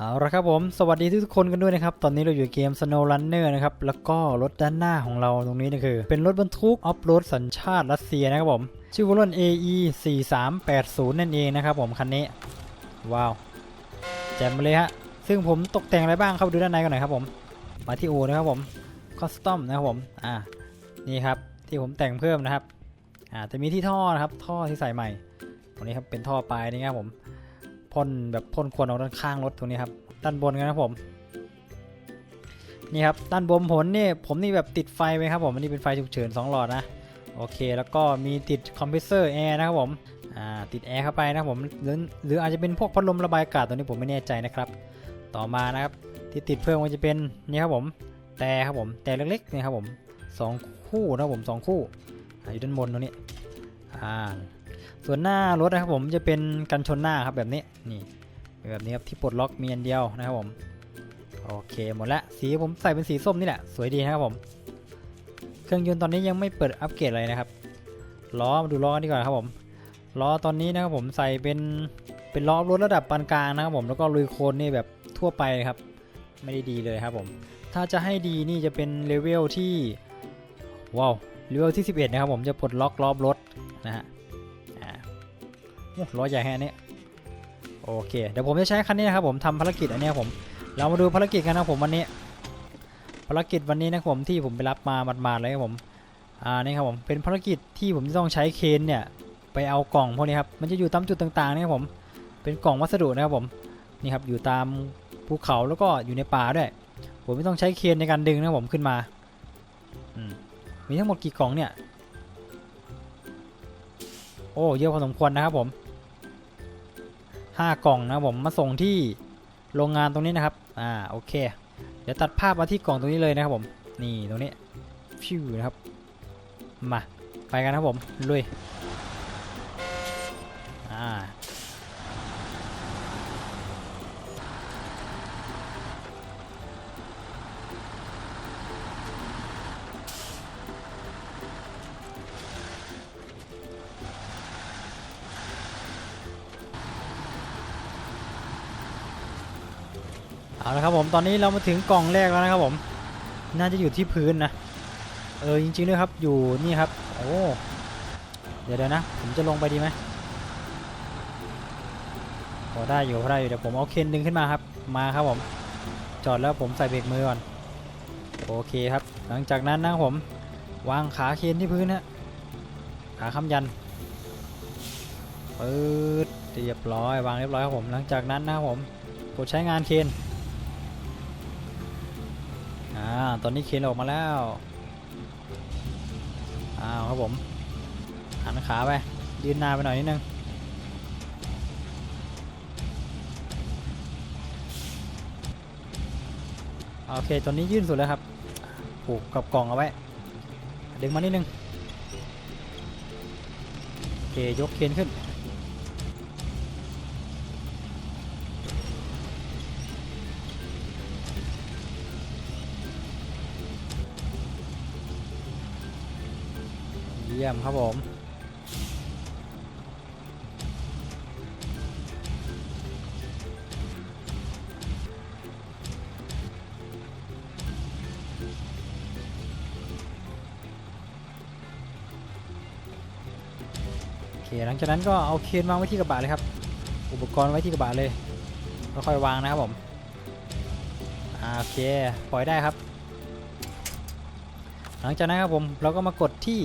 เอาละครับผมสวัสดีทุกคนกันด้วยนะครับ ตอนนี้เราอยู่เกม Snow Runner นะครับ แล้วก็รถด้านหน้าของเราตรงนี้นะคือ เป็นรถบรรทุกออฟโรดสัญชาติรัสเซียนะครับผม ชื่อว่ารุ่น AE 4380นั่นเองนะครับผมคันนี้ ว้าว แจ่มเลยฮะ ซึ่งผมตกแต่งอะไรบ้างเข้าไปดูด้านในกันหน่อยครับผม มาที่โอนะครับผมคอสตอมนะครับผม อ่า นี่ครับที่ผมแต่งเพิ่มนะครับ อ่าจะมีที่ท่อนะครับ ท่อที่ใส่ใหม่ ตรงนี้ครับเป็นท่อปลายนี่ครับผม พ่นแบบพ่นควันออกด้านข้างรถตรงนี้ครับด้านบนกันนะผมนี่ครับด้านบนผลนี่ผมนี่แบบติดไฟไว้ครับผมอันนี้เป็นไฟฉุกเฉิน2หลอดนะโอเค แล้วก็มีติดคอมเพรสเซอร์แอร์นะครับผมอ่าติดแอร์เข้าไปนะครับผมหรือหรืออาจจะเป็นพวกพัดลมระบายอากาศตัวนี้ผมไม่แน่ใจนะครับ ต่อมานะครับที่ติดเพิ่มก็จะเป็นนี่ครับผมแต่ครับผมแต่เล็กๆนี่ครับผมสองคู่นะครับผมสองคู่อยู่ด้านบนตรงนี้อ่า ส่วนหน้ารถนะครับผมจะเป็นกันชนหน้าครับแบบนี้นี่แบบนี้ครับที่ปลดล็อกมีอันเดียวนะครับผมโอเคหมดละสีผมใส่เป็นสีส้มนี่แหละสวยดีนะครับผม เครื่องยนต์ตอนนี้ยังไม่เปิดอัปเกรดอะไรนะครับล้อมาดูล้อกันดีกว่าครับผมล้อตอนนี้นะครับผมใส่เป็นเป็นล้อรถระดับปานกลางนะครับผมแล้วก็ลุยโคลนนี่แบบทั่วไปครับ ไม่ได้ดีเลยครับผม ถ้าจะให้ดีนี่จะเป็นเลเวลที่ว้าวเลเวลที่ 11 นะครับผมจะปลดล็อกล้อรถนะฮะ ล้อใหญ่แค่นี้โอเค เดี๋ยวผมจะใช้คันนี้นะครับผมทำภารกิจอันนี้ผม เรามาดูภารกิจกันนะผมวันนี้ ภารกิจวันนี้นะครับผมที่ผมไปรับมาหมาดๆเลยครับผม อ่านี่ครับผม เป็นภารกิจที่ผมจะต้องใช้เคนเนี่ยไปเอากล่องพวกนี้ครับ มันจะอยู่ตามจุดต่างๆนี่ครับผม เป็นกล่องวัสดุนะครับผม นี่ครับอยู่ตามภูเขาแล้วก็อยู่ในป่าด้วย ผมไม่ต้องใช้เคนในการดึงนะครับผมขึ้นมาอมีทั้งหมดกี่กล่องเนี่ย โอ้เยอะพอสมควรนะครับผม ห้ากล่องนะผมมาส่งที่โรงงานตรงนี้นะครับ อ่า โอเค เดี๋ยวตัดภาพมาที่กล่องตรงนี้เลยนะครับผม นี่ตรงนี้ฟิวนะครับ มา ไปกันนะครับผม ลุย ตอนนี้เรามาถึงกล่องแรกแล้วนะครับผม น่าจะอยู่ที่พื้นนะ เออจริงๆด้วยครับอยู่นี่ครับ โอ้เดี๋ยวเดี๋ยวนะ ผมจะลงไปดีไหมพอได้อยู่พอได้อยู่เดี๋ยวผมเอาเคนดึงขึ้นมาครับ มาครับผม จอดแล้วผมใส่เบรกมือก่อน โอเคครับ หลังจากนั้นนะผม วางขาเคนที่พื้นฮะขาค้ำยันปืดเรียบร้อยวางเรียบร้อยครับผม หลังจากนั้นนะครับผมกดใช้งานเคน อ่า ตอนนี้เคนออกมาแล้ว อ้าวครับผม หันขาไป ยืนหน้าไปหน่อยนิดนึง โอเค ตอนนี้ยื่นสุดแล้วครับ ผูกกับกล่องเอาไว้ ดึงมานิดนึง โอเค ยกเคนขึ้น เยี่ยมครับผมโอเคหลังจากนั้นก็เอาเคนวางไว้ที่กระบะเลยครับ อุปกรณ์ไว้ที่กระบะเลยค่อยๆวางนะครับผมอ่าโอเคปล่อยได้ครับ หลังจากนั้นครับผมเราก็มากดที่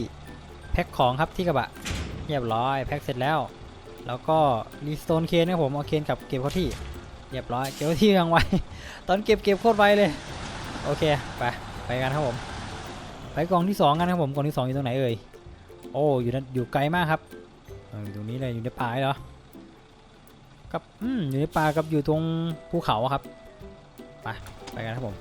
แพ็คของครับที่กระบะเรียบร้อยแพ็คเสร็จแล้ว แล้วก็รีสโตนเคนครับผมเอาเคนกลับเก็บเข้าที่เรียบร้อยเก็บที่ยังไว้ ตอนเก็บเก็บโคตรไวเลย โอเคไปไปกันครับผมไปกองที่สองกันครับผมกองที่สองอยู่ตรงไหนเอ่ยโอ้อยู่นั่นอยู่ไกลมากครับอยู่ตรงนี้เลยอยู่ในป่าเหรอกับอืมอยู่ในป่ากับอยู่ตรงภูเขาครับไปไปกันครับผม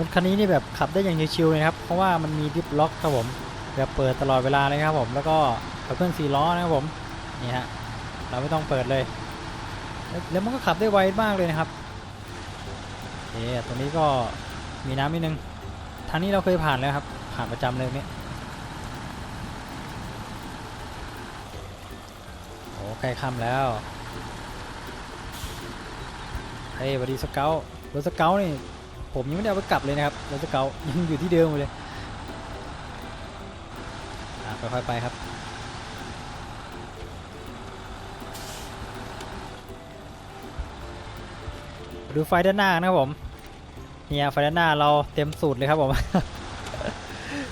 รถคันนี้นี่แบบขับได้อย่างชิวๆเลยครับ เพราะว่ามันมีดิฟล็อกครับผมแบบเปิดตลอดเวลาเลยครับผม แล้วก็ขับเคลื่อนสี่ล้อนะครับผมนี่ฮะเราไม่ต้องเปิดเลย แล้วมันก็ขับได้ไวมากเลยนะครับโอเคตัวนี้ก็มีน้ำนิดนึงทางนี้เราเคยผ่านแล้วครับ ผ่านประจำเลยเนี่ยโอ้ใกล้ค่ำแล้วเฮ้ยสวัสดีสเกลรถสเกลนี่ ผมยังไม่ได้เอาไปกลับเลยนะครับรถสเกลยังอยู่ที่เดิมเลยค่อยๆไปครับดูไฟด้านหน้านะครับผมเนี่ยไฟด้านหน้าเราเต็มสูตรเลยครับผม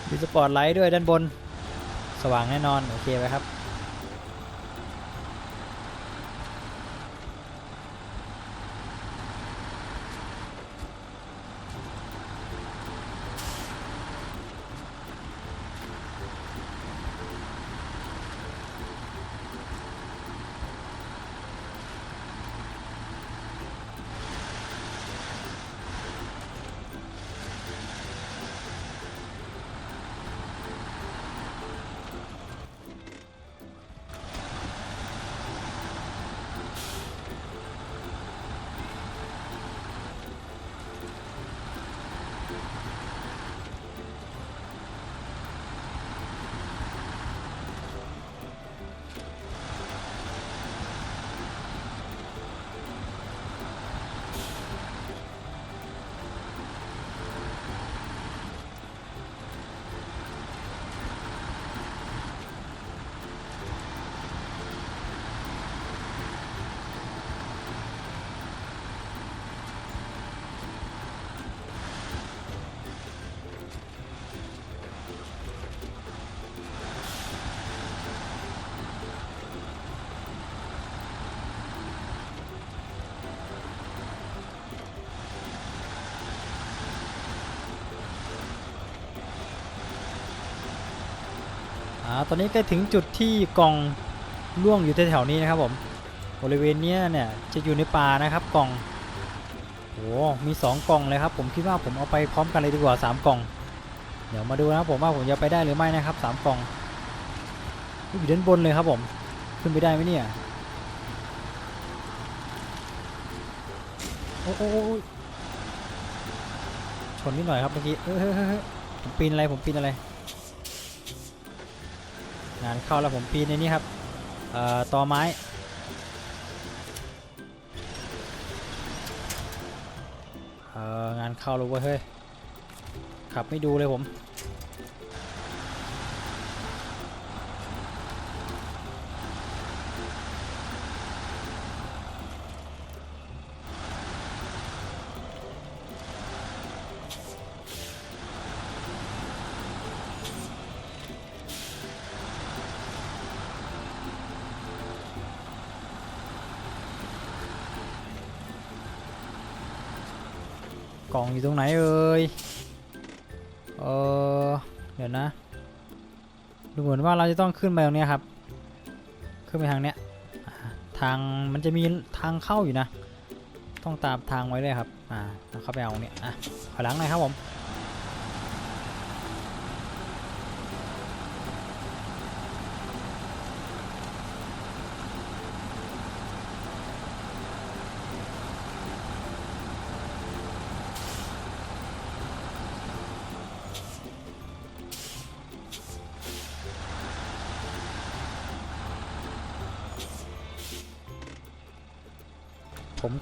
มีสปอร์ตไลท์ด้วยด้านบน สว่างแน่นอน โอเคไหมครับ ตอนนี้ใกล้ถึงจุดที่กล่องล่วงอยู่แถวๆนี้นะครับผมบริเวณเนี้ยเนี่ยจะอยู่ในป่านะครับกล่องโอ้มี 2 กล่องเลยครับผมคิดว่าผมเอาไปพร้อมกันเลยดีกว่า 3 กล่อง เดี๋ยวมาดูนะครับผมว่าผมจะไปได้หรือไม่นะครับ 3 กล่องอยู่ด้านบนเลยครับผมขึ้นไปได้ไหมเนี่ยโอ้โอชนนิดหน่อยครับเมื่อกี้เฮ้ยเฮ้ยเฮ้ยเฮ้ยผมปีนอะไรผมปีนอะไรานเข้าแล้วผมปีนในนี้ครับเอ่อตอไม้เอ่องานเข้าแล้วเว้ยเฮ้ยขับไม่ดูเลยผม อยู่ตรงไหนเอ่ยเออเดี๋ยวนะ ดูเหมือนว่าเราจะต้องขึ้นไปตรงเนี้ยครับ ขึ้นไปทางเนี้ย ทางมันจะมีทางเข้าอยู่นะ ต้องตามทางไว้เลยครับ อ่าเข้าไปเอาเนี้ยอะขอหลังหน่อยครับผม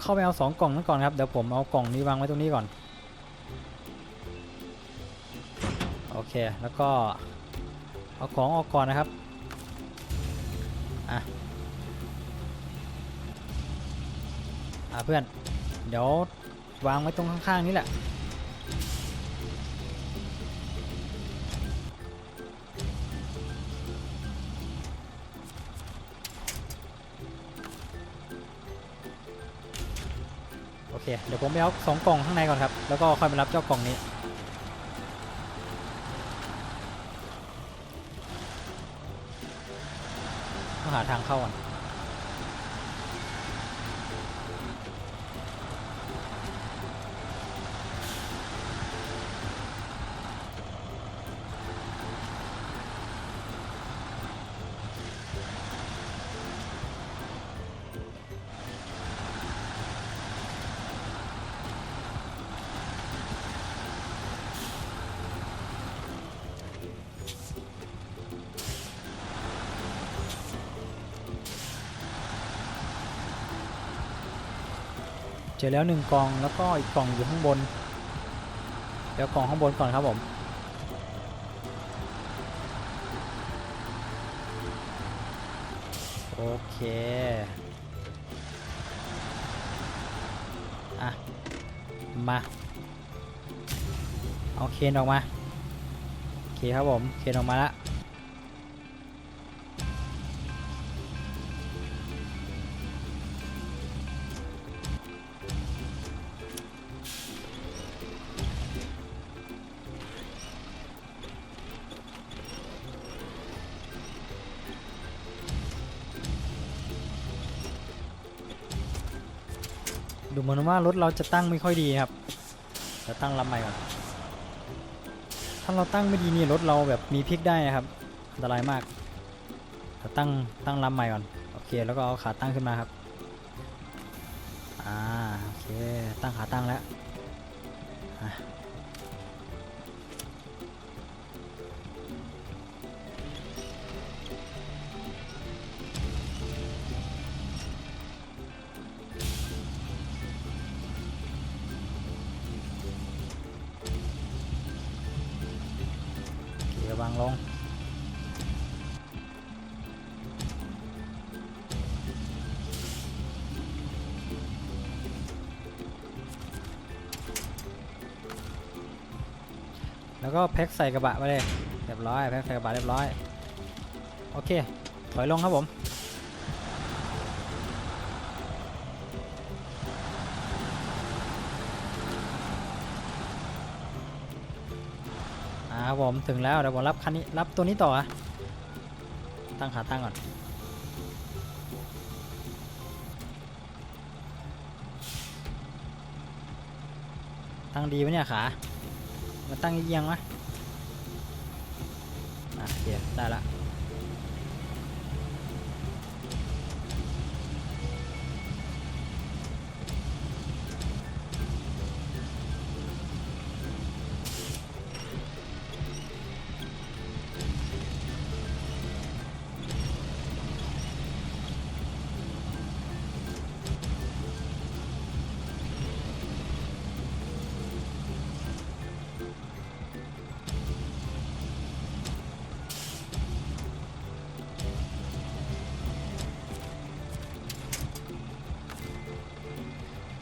เข้าไปเอาสองกล่องนั้นก่อนครับเดี๋ยวผมเอากล่องนี้วางไว้ตรงนี้ก่อนโอเคแล้วก็เอาของออกก่อนนะครับอะอะเพื่อน เดี๋ยววางไว้ตรงข้างๆนี้แหละ เคเดี๋ยวผมไปเอาสองกล่องข้างในก่อนครับ แล้วก็ค่อยมารับเจ้ากล่องนี้ ต้องหาทางเข้าก่อน เจอแล้วหนึ่งกล่องแล้วก็อีกกล่องอยู่ข้างบน เดี๋ยวกล่องข้างบนก่อนครับผมโอเคอะมาเอาเคนออกมาโอเคครับผมเคนออกมาแล้ว ว่ารถเราจะตั้งไม่ค่อยดีครับจะตั้งลำใหม่ก่อนถ้าเราตั้งไม่ดีนี่รถเราแบบมีพลิกได้นะครับอันตรายมากจะตั้งตั้งลำใหม่ก่อนโอเคแล้วก็เอาขาตั้งขึ้นมาครับอ่าโอเคตั้งขาตั้งแล้ว แล้วก็แพ็คใส่กระบะไปเลยเรียบร้อยแพ็คใส่กระบะเรียบร้อยโอเคถอยลงครับผมอ่าครับผมถึงแล้วเดี๋ยวผมรับคันนี้รับตัวนี้ต่ออะตั้งขาตั้งก่อนตั้งดีไหมเนี่ยขามาตั้งเอียงๆวะ อะโอเคได้ละ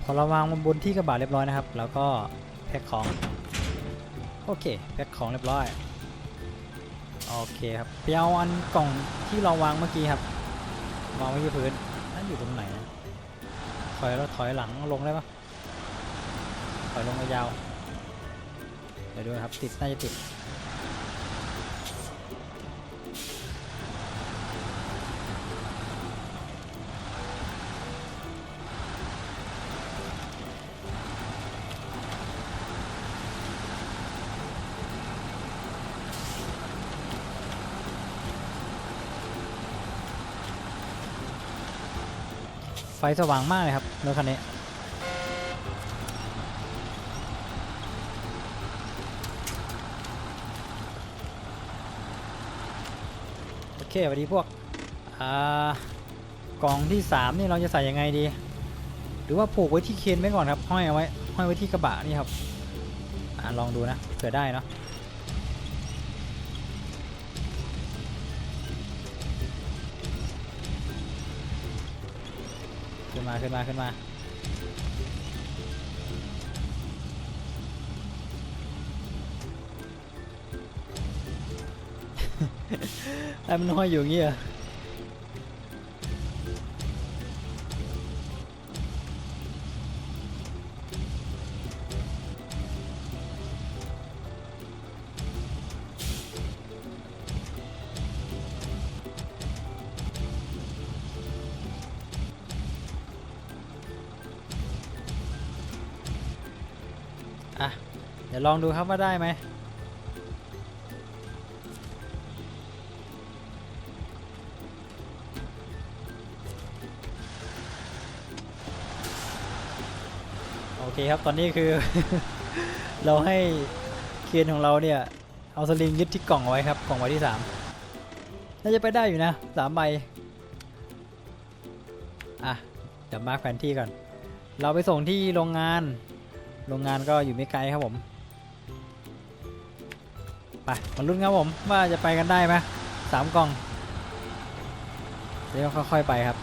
พอเราวางบนที่กระบะเรียบร้อยนะครับ แล้วก็แพ็คของ โอเค แพ็คของเรียบร้อย โอเคครับไปเอาอันกล่องที่เราวางเมื่อกี้ครับ วางไว้ที่พื้นนั่นอยู่ตรงไหน ถอยแล้วถอยหลังลงได้ปะถอยลงยาว เดี๋ยวดูครับ ติด น่าจะติด ฟสว่างมากเลยครับรถคันนี้โอเคสวัสดีพวกอ่ากล่องที่ 3 นี่เราจะใส่ยังไงดี หรือว่าผูกไว้ที่เคนไว้ก่อนครับห้อยเอาไว้ห้อยไว้ที่กระบะนี่ครับอ่าลองดูนะเผื่อได้เนาะ ขึ้นมาขึ้นมาขึ้นมาไอ้มันห้อยอยู่อย่างงี้เหรอ ดี๋ยวลองดูครับว่าได้ไหมโอเคครับตอนนี้คือ เราให้เคนของเราเนี่ย เอาสลิงยึดที่กล่องเอาไว้ครับกล่องไว้ที่สามน่าจะไปได้อยู่นะสามใบอะเดี๋ยวมาร์คแผนที่ก่อน เราไปส่งที่โรงงาน โรงงานก็อยู่ไม่ไกลครับผม ไปมาลุ้นครับผมว่าจะไปกันได้ไหมสามกล่องเดี๋ยวค่อยๆไปครับ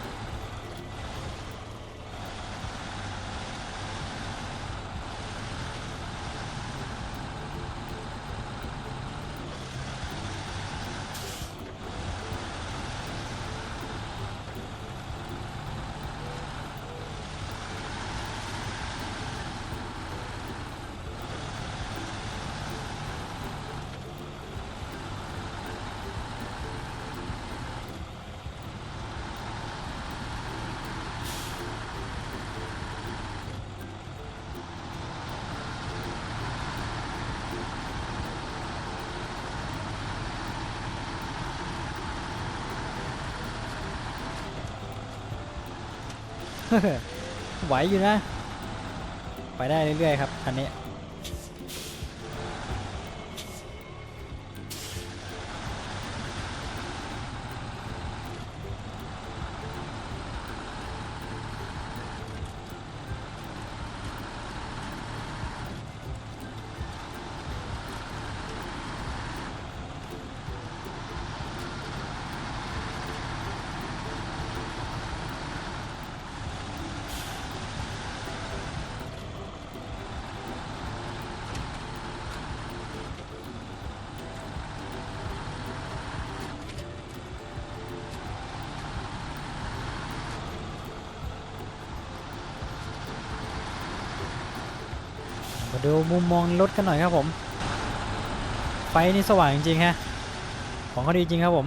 ไหวอยู่นะ ไปได้เรื่อยๆครับคันนี้ ดูมุมมองรถกันหน่อยครับผม ไฟนี่สว่างจริงๆฮะ ของเขาดีจริงครับผม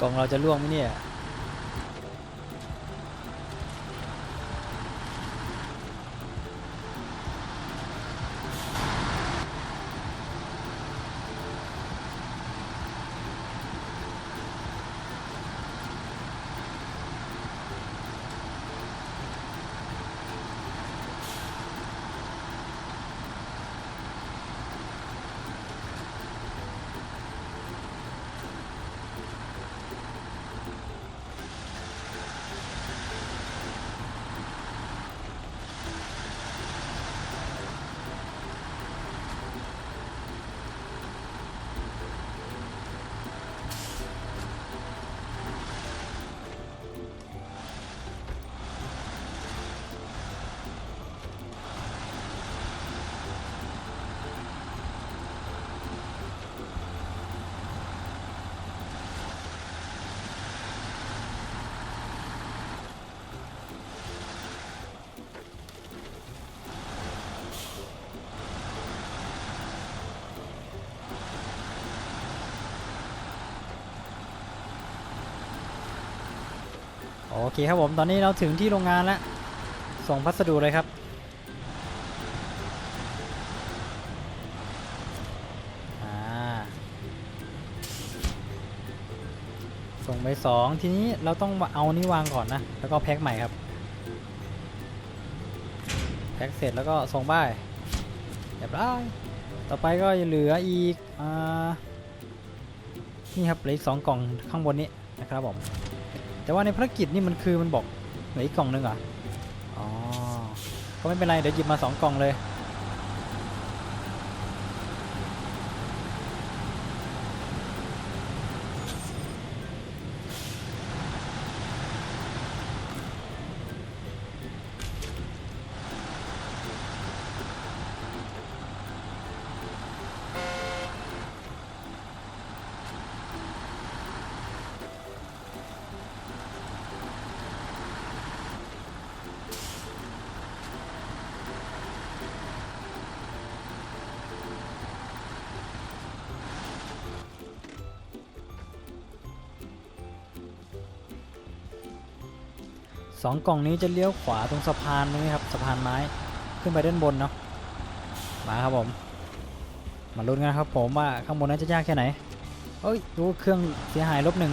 กล่องเราจะล่วงไหมเนี่ย เคครับผม ตอนนี้เราถึงที่โรงงานแล้ว ส่งพัสดุเลยครับ ส่งไปสองทีนี้เราต้องเอานี่วางก่อนนะ แล้วก็แพ็คใหม่ครับ แพ็คเสร็จแล้วก็ส่งไปเรียบร้อยต่อไปก็เหลืออีก อ่า นี่ครับเหลืออีกสองกล่องข้างบนนี้นะครับผม แต่ว่าในภารกิจนี่มันคือมันบอกเหลืออีกกล่องนึงเหรออ๋อก็ไม่เป็นไรเดี๋ยวหยิบมาสองกล่องเลย สองกล่องนี้จะเลี้ยวขวาตรงสะพานนี้ครับสะพานไม้ขึ้นไปด้านบนเนาะมาครับผม มาลุ้นกันครับผมว่าข้างบนนั้นจะยากแค่ไหนเอ้ยดูเครื่องเสียหายลบหนึ่ง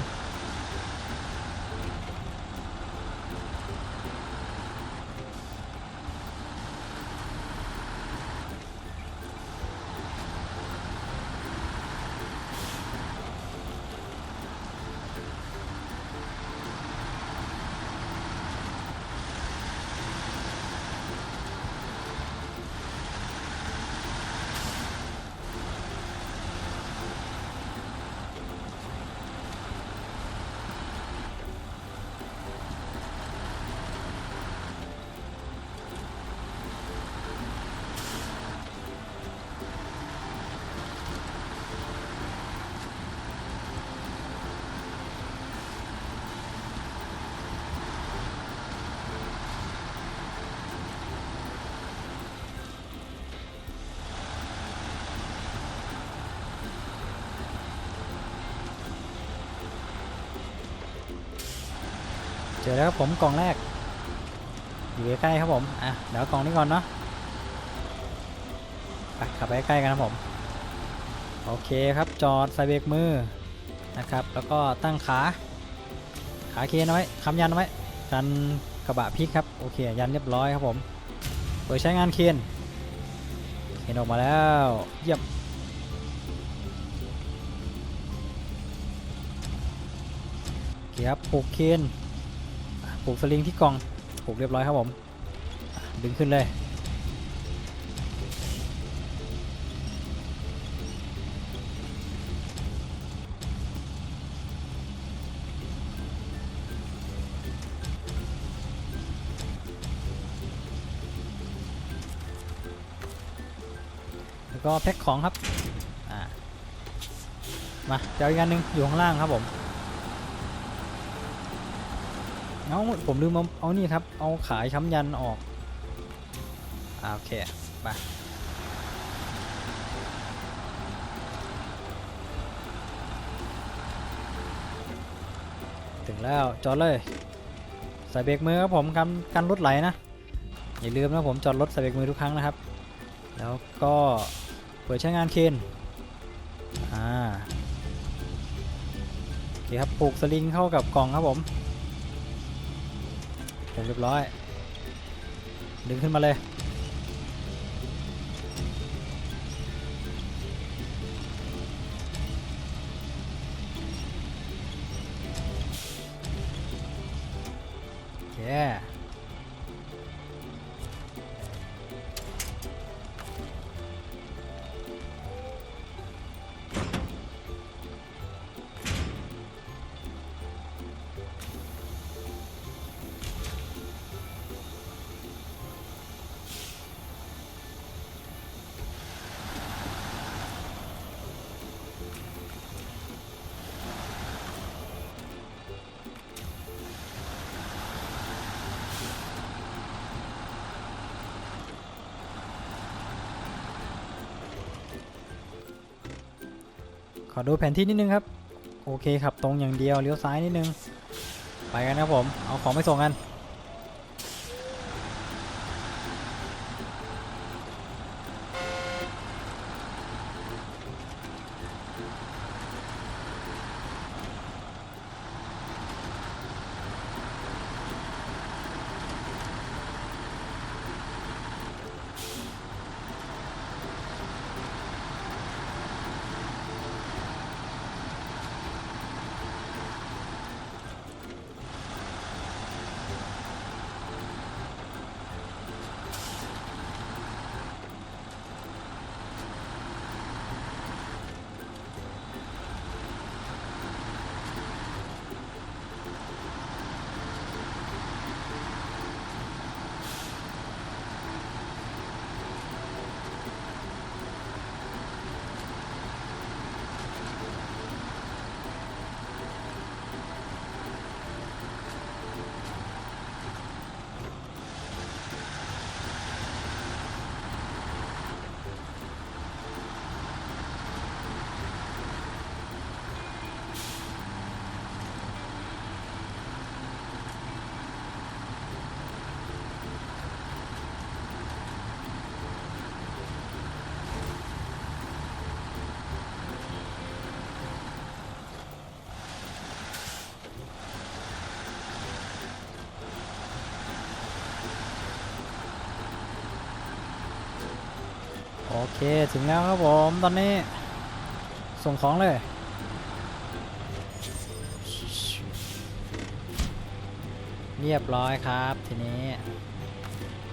จอแล้วครับผมกล่องแรก อยู่ใกล้ๆครับผม อะ เดี๋ยวกล่องนี้ก่อนเนาะไปขับไปใกล้กันครับผม โอเคครับจอดใส่เบรกมือนะครับ แล้วก็ตั้งขาขาเคนเอาไว้ค้ำยันเอาไว้กันกระบะพลิกครับโอเคยันเรียบร้อยครับผมเปิดใช้งานเคนเคนออกมาแล้วเยี่ยมเคครับผูกเคน ผูกสลิงที่กองผูกเรียบร้อยครับผม ดึงขึ้นเลย แล้วก็แพ็คของครับ มาเดี๋ยวอีกอันหนึงอยู่ข้างล่างครับผม เอาผมลืมเอาเอานี่ครับ เอาขายช้ำยันออกอโอเคไปถึงแล้วจอดเลยใส่เบรกมือครับผมกันกันรถไหลนะ อย่าลืมนะผมจอดรถใส่เบรกมือทุกครั้งนะครับ แล้วก็เปิดใช้งานเคนอ่าโอเคครับปลูกสลิงเข้ากับกล่องครับผม เสร็จเรียบร้อย ดึงขึ้นมาเลย เย้ ดูแผนที่นิดนึงครับ โอเคครับตรงอย่างเดียวเลี้ยวซ้ายนิดนึง ไปกันครับผม เอาของไปส่งกัน เค ถึงแล้วครับผม ตอนนี้ ส่งของเลย เรียบร้อยครับ ทีนี้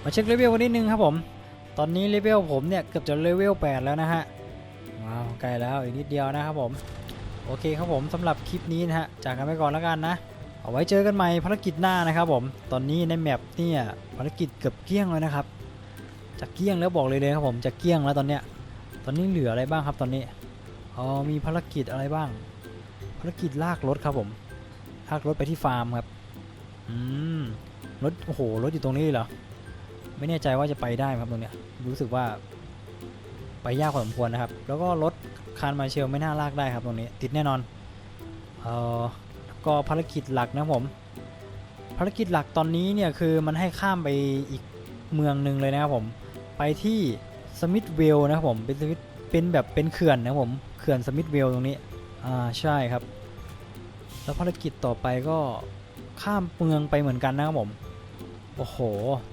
มาเช็คเลเวลกันนิดนึงครับผม ตอนนี้เลเวลผมเนี่ย เกือบจะเลเวล 8 แล้วนะฮะ ว้าว ใกล้แล้วอีกนิดเดียวนะครับผม โอเคครับผมสำหรับคลิปนี้นะฮะ จากกันไปก่อนแล้วกันนะ เอาไว้เจอกันใหม่ภารกิจหน้านะครับผม ตอนนี้ในแมปเนี่ยภารกิจเกือบเกลี้ยงแล้วนะครับ จะเกลี้ยงแล้วบอกเลยเลยครับผมจะเกลี้ยงแล้วตอนเนี้ย ตอนนี้เหลืออะไรบ้างครับตอนนี้อ๋อมีภารกิจอะไรบ้าง ภารกิจลากรถครับผมลากรถไปที่ฟาร์มครับอืมรถโอ้โหรถอยู่ตรงนี้เหรอไม่แน่ใจว่าจะไปได้ไหมครับตรงเนี้ยรู้สึกว่า ไปยากพอสมควรนะครับ แล้วก็รถคานมาเชลไม่น่าลากได้ครับตรงนี้ ติดแน่นอนเอ่อก็ภารกิจหลักนะผม ภารกิจหลักตอนนี้เนี่ยคือมันให้ข้ามไปอีกเมืองหนึ่งเลยนะครับผม ไปที่สมิธเวลนะครับผมเป็นสมิธเป็นแบบเป็นเขื่อนนะครับผมเขื่อนสมิธเวลตรงนี้อ่าใช่ครับ แล้วภารกิจต่อไปก็ข้ามเมืองไปเหมือนกันนะครับผมโอ้โห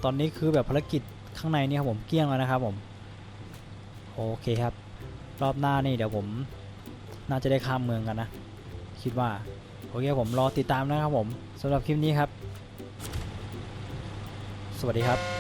ตอนนี้คือแบบภารกิจข้างในนี่ครับผมเกลี้ยงแล้วนะครับผมโอเคครับ รอบหน้านี่เดี๋ยวผมน่าจะได้ข้ามเมืองกันนะ คิดว่าโอเคผมรอติดตามนะครับผมสำหรับคลิปนี้ครับ สวัสดีครับ